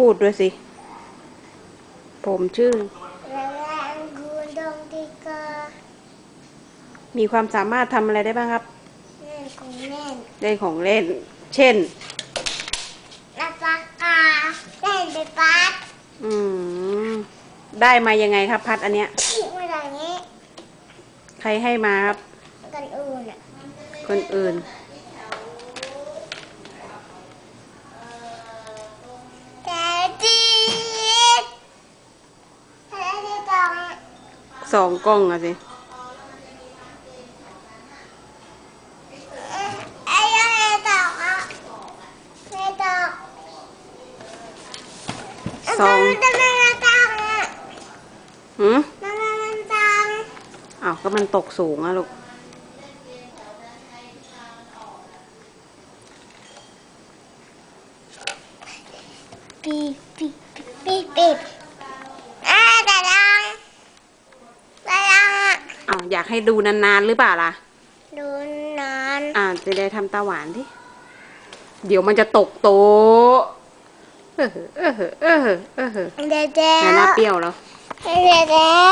พูดด้วยสิ ผมชื่อแล้วอังกูดงติกามีความสามารถทำอะไรได้บ้างครับ เล่นของเล่นเล่นของเล่นเช่นนับปากกาเล่นไปปัดอืม ได้มายังไงครับพัดอันเนี้ยเมื่อไหร่นี้ใครให้มาครับ กันอื่นอะคนอื่น แต่จีดแต่ที่ตอง สองกล้องอะสิไอ้ยังไงตอกอะไม่ตอกสองทำไมมันตังอะหืมทำไมมันตังอ้าว ก็มันตกสูงอะลูกปีปีปีปีอ่าแต่ดังแต่ดังอะ อ้าวอยากให้ดูนานๆหรือเปล่าล่ะ ดูนานอ่าจะได้ทำตาหวานดิเดี๋ยวมันจะตกโต๊ะเออเออเออเออเออเดี๋ยวเดี๋ไหนยวหน้าเปรี้ยวแล้ว เดี๋ยวเดี๋ยว